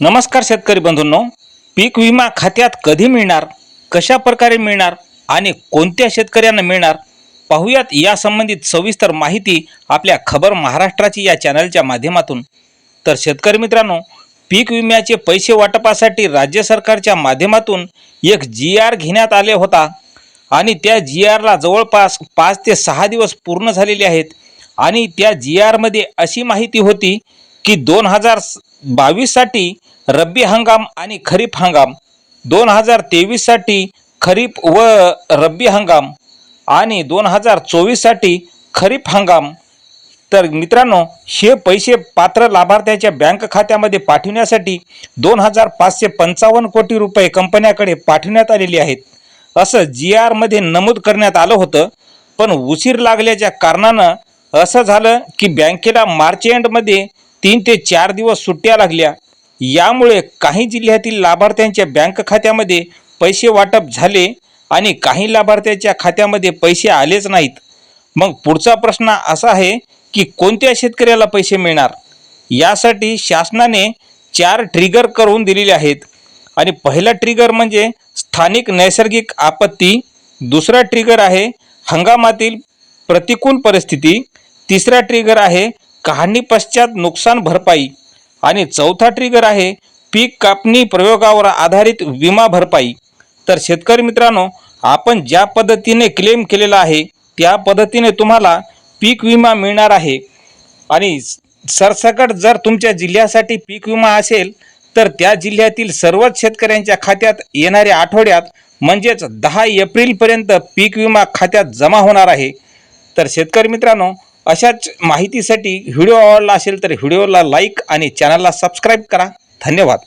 नमस्कार शेतकरी बंधूंनो. पीक विमा खात्यात कधी मिळणार? कशा प्रकारे मिळणार? आणि कोणत्या शेतकऱ्यांना मिळणार? पाहूयात या संबंधित सविस्तर माहिती आपल्या खबर महाराष्ट्राची या चॅनलच्या माध्यमातून. तर शेतकरी मित्रांनो पीक विम्याचे पैसे वाटपासाठी राज्य सरकारच्या माध्यमातून एक जी आर घेण्यात आले होता. आणि त्या जी आरला जवळपास पाच ते सहा दिवस पूर्ण झालेले आहेत. आणि त्या जी आरमध्ये अशी माहिती होती की दोन हजार बावीससाठी रब्बी हंगाम आणि खरीप हंगाम. दोन हजार तेवीससाठी खरीप व रब्बी हंगाम आणि दोन हजार चोवीससाठी खरीप हंगाम. तर मित्रांनो हे पैसे पात्र लाभार्थ्याच्या बँक खात्यामध्ये पाठविण्यासाठी दोन हजार पाचशे पंचावन्न कोटी रुपये कंपन्याकडे पाठविण्यात आलेले आहेत. असं जी आरमध्ये नमूद करण्यात आलं होतं. पण उशीर लागल्याच्या कारणानं असं झालं की बँकेला मार्च एंडमध्ये तीन ते चार दिवस सुट्ट्या लागल्या. यामुळे काही जिल्ह्यातील लाभार्थ्यांच्या बँक खात्यामध्ये पैसे वाटप झाले आणि काही लाभार्थ्यांच्या खात्यामध्ये पैसे आलेच नाहीत. मग पुढचा प्रश्न असा आहे की कोणत्या शेतकऱ्याला पैसे मिळणार? यासाठी शासनाने चार ट्रिगर करून दिलेले आहेत. आणि पहिला ट्रिगर म्हणजे स्थानिक नैसर्गिक आपत्ती. दुसरा ट्रिगर आहे हंगामातील प्रतिकूल परिस्थिती. तिसरा ट्रिगर आहे काढणी पश्चात नुकसान भरपाई आणि चौथा ट्रिगर आहे पीक कापणी प्रयोगावर आधारित विमा भरपाई. तर शेतकरी मित्रांनो आपण ज्या पद्धतीने क्लेम केलेला आहे त्या पद्धतीने तुम्हाला पीक विमा मिळणार आहे. आणि सरसकट जर तुमच्या जिल्ह्यासाठी पीक विमा असेल तर त्या जिल्ह्यातील सर्वच शेतकऱ्यांच्या खात्यात येणाऱ्या आठवड्यात म्हणजेच दहा एप्रिलपर्यंत पीक विमा खात्यात जमा होणार आहे. तर शेतकरी मित्रांनो अशाच माहितीसाठी व्हिडिओ आवडला असेल तर व्हिडिओला लाईक आणि चॅनलला सबस्क्राईब करा. धन्यवाद.